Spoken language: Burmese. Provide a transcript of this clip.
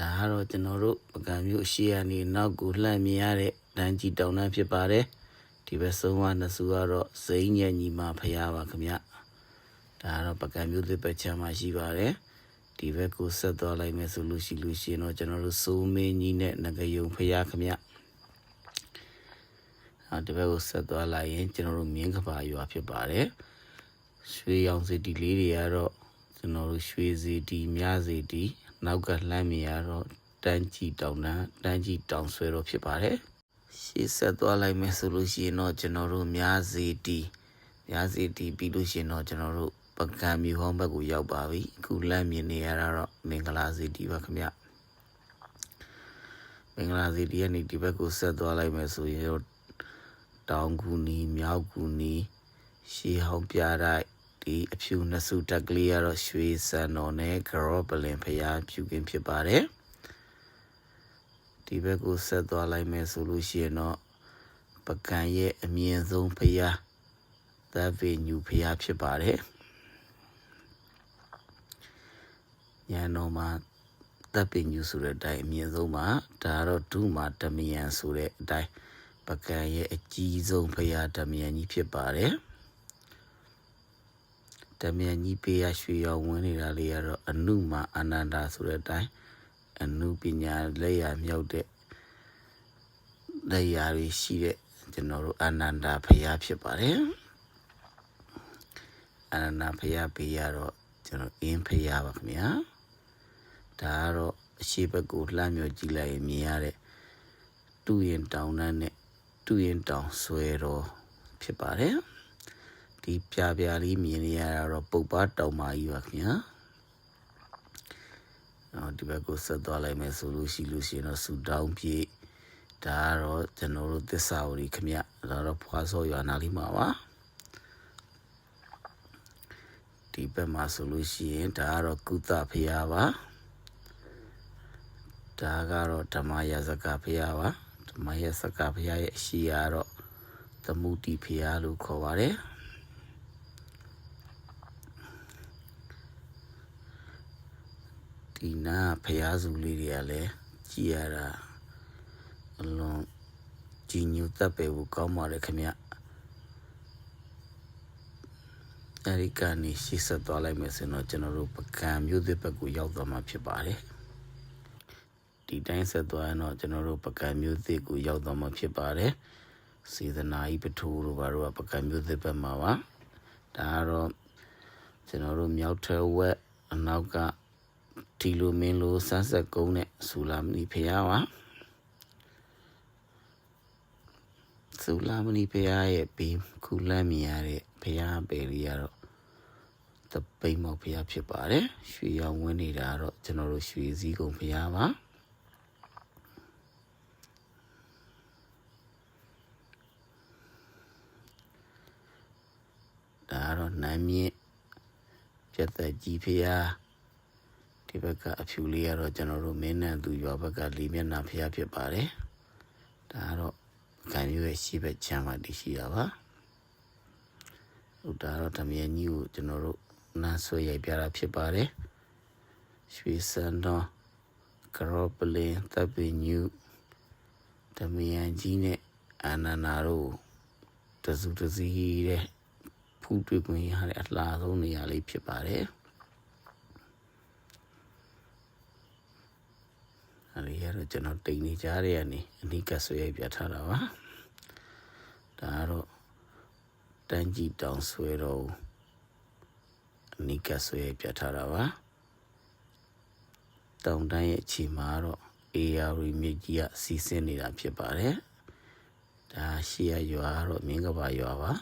ဒါကတော့ကျွန်တော်တို့ပကံမျိုးရှေ့ကနေနောက်ကိုလှမ်းမြင်ရတဲ့တန်းကြီးတောင်တန်းဖြစ်ပါတယ်ဒီဘက်ဆုံးကနှစ်စုကတော့စိမ့်ညက်ညီမဖရားပါခင်ဗျဒါကတော့ပကံမျိုးသစ်ပဲချမ်းမှာရှိပါတယ်ဒီဘက်ကိုဆက်သွားလိုက်မယ်ဆိုလို့ရှိလို့ရှိရင်တော့ကျွန်တော်တို့စိုးမင်းကြီးနဲ့ငကယုံဖရားခင်ဗျအဲဒီဘက်ကိုဆက်သွားလိုက်ရင်ကျွန်တော်တို့မြင်းကပါရွာဖြစ်ပါတယ်ရွှေရောင်စီတီလေးတွေကတော့ကျွန်တော်တို့ရွှေစီတီမြစီတီ နောက်ကလှမ်းမြင်ရတော့တန်းကြီးတောင်တန်းတန်းကြီးတောင်ဆွဲတော့ဖြစ်ပါတယ်ရှေ့ဆက်သွားလိုက်မယ်ဆိုလို့ရှိရင်တော့ကျွန်တော်တို့မြစီတီမြစီတီပြီးလို့ရှိရင်တော့ကျွန်တော်တို့ပကံမြေဟောင်းဘက်ကိုရောက်ပါပြီအခုလမ်းမြင်နေရတာတော့မင်္ဂလာစီတီပါခင်ဗျမင်္ဂလာစီတီကနေဒီဘက်ကိုဆက်သွားလိုက်မယ်ဆိုရင်တော့တောင်ကူနီမြောက်ကူနီရှေးဟောင်းပြတိုက် ဒီအဖြူနှစ်စုတက်ကလေးကတော့ရွှေစံတော်နဲ့ဂရော့ပလင်ဖျားဖြူကင်းဖြစ်ပါတယ်ဒီဘက်ကိုဆက်သွားလိုက်မယ်ဆိုလို့ရှိရင်တော့ပကံရဲ့အမြင့်ဆုံးဖျားသဗ္ဗညူဖျားဖြစ်ပါတယ်ညံတော်မှာတပ်ပင်ညူဆိုတဲ့အတိုင်းအမြင့်ဆုံးမှာဒါကတော့ဒုမာတမယံဆိုတဲ့အတိုင်းပကံရဲ့အကြီးဆုံးဖျားတမယံကြီးဖြစ်ပါတယ် တမန်ကြီးပေးရရွှေရောင်ဝင်နေတာလေးကတော့အနုမအာနန္ဒာဆိုတဲ့အတိုင်းအနုပညာလက်ရမြောက်တဲ့လက်ရတွေရှိတဲ့ကျွန်တော်တို့အာနန္ဒာဖရာဖြစ်ပါတယ်အာနန္ဒာဖရာပေးရတော့ကျွန်တော်အင်းဖရာပါခင်ဗျာဒါကတော့အရှိဘက်ကိုလှမ်းမြော်ကြည့်လိုက်ရင်မြင်ရတဲ့တူရင်တောင်တန်းနဲ့တူရင်တောင်ဆွဲတော်ဖြစ်ပါတယ် ဒီပြပြလေးမြင်နေရတာတော့ပုပ်ပါတောင်မာကြီးပါခင်ဗျာအော်ဒီဘက်ကိုဆက်သွားလိုက်မယ်ဆိုလို့ရှိလို့ရှိရင်တော့ဆူတောင်းပြေဒါကတော့ကျွန်တော်တို့သစ္စာဝရီခင်ဗျဒါတော့ဖွာစောရွာနာလေးမှာပါဒီဘက်မှာဆိုလို့ရှိရင်ဒါကတော့ကုသဖရာပါဒါကတော့ဓမ္မရဇကဖရာပါဓမ္မရဇကဖရာရဲ့အရှိရာတော့သမုတိဖရာလို့ခေါ်ပါတယ် ဒီနာဖျားစုလေးတွေကလည်းကြည်ရတာအလွန်ကြည်ညိုတက်ပဲကိုကောင်းပါတယ်ခင်ဗျအဲဒီကနေရှေ့ဆက်သွားလိုက်မယ်ဆိုတော့ကျွန်တော်တို့ပကံမြို့သစ်ဘက်ကိုရောက်သွားမှာဖြစ်ပါတယ်ဒီတိုင်းဆက်သွားရင်တော့ကျွန်တော်တို့ပကံမြို့သစ်ကိုရောက်သွားမှာဖြစ်ပါတယ်စေတနာဤပထိုးတို့ဘာတို့ကပကံမြို့သစ်ဘက်မှာပါဒါကတော့ကျွန်တော်တို့မြောက်ထဲဝက်အနောက်က ဒီလိုမင်းလိုဆန်းဆက်ကုန်းနဲ့ဆူလာမဏိဖရာပါဆူလာမဏိဖရာရဲ့ဘေးခုလမ်းမြင်ရတဲ့ဖရာပေလေးကတော့တပိမောက်ဖရာဖြစ်ပါတယ်ရွှေရောင်ဝင်းနေတာကတော့ကျွန်တော်တို့ရွှေစည်းကုန်းဖရာပါဒါကတော့နမ်းမြင့်ပြတ်သက်ကြီးဖရာ ဒီဘက်ကအဖြူလေးကတော့ကျွန်တော်တို့မင်းနဲ့သူရွာဘက်ကလေးမျက်နှာဖျားဖြစ်ပါတယ်ဒါကတော့ခံရွေးရှိဘက်ချမ်းမှာတည်ရှိတာပါဟုတ်ဒါတော့ဓမြကြီးကိုကျွန်တော်တို့နားဆွဲရိုက်ပြတာဖြစ်ပါတယ်ရွှေစံတော်ကရောပလင်တပ်ပင်ညူဓမြကြီးနဲ့အာနန္ဒာတို့တစုတစည်းတဲ့ဖူးတွေ့ခွင့်ရတဲ့အလားဆုံးနေရာလေးဖြစ်ပါတယ် အဲဒီကတော့ကျွန်တော်တိတ်နေကြတဲ့ကနေအနိကဆွဲရိုက်ပြထားတာပါဒါကတော့တန်းကြီးတောင်ဆွဲတော့အနိကဆွဲရိုက်ပြထားတာပါတောင်တန်းရဲ့အခြေမှာတော့အေယာရီမြစ်ကြီးကစီးဆင်းနေတာဖြစ်ပါတယ်ဒါရှေ့ရရွာကတော့မင်းကပါရွာပါ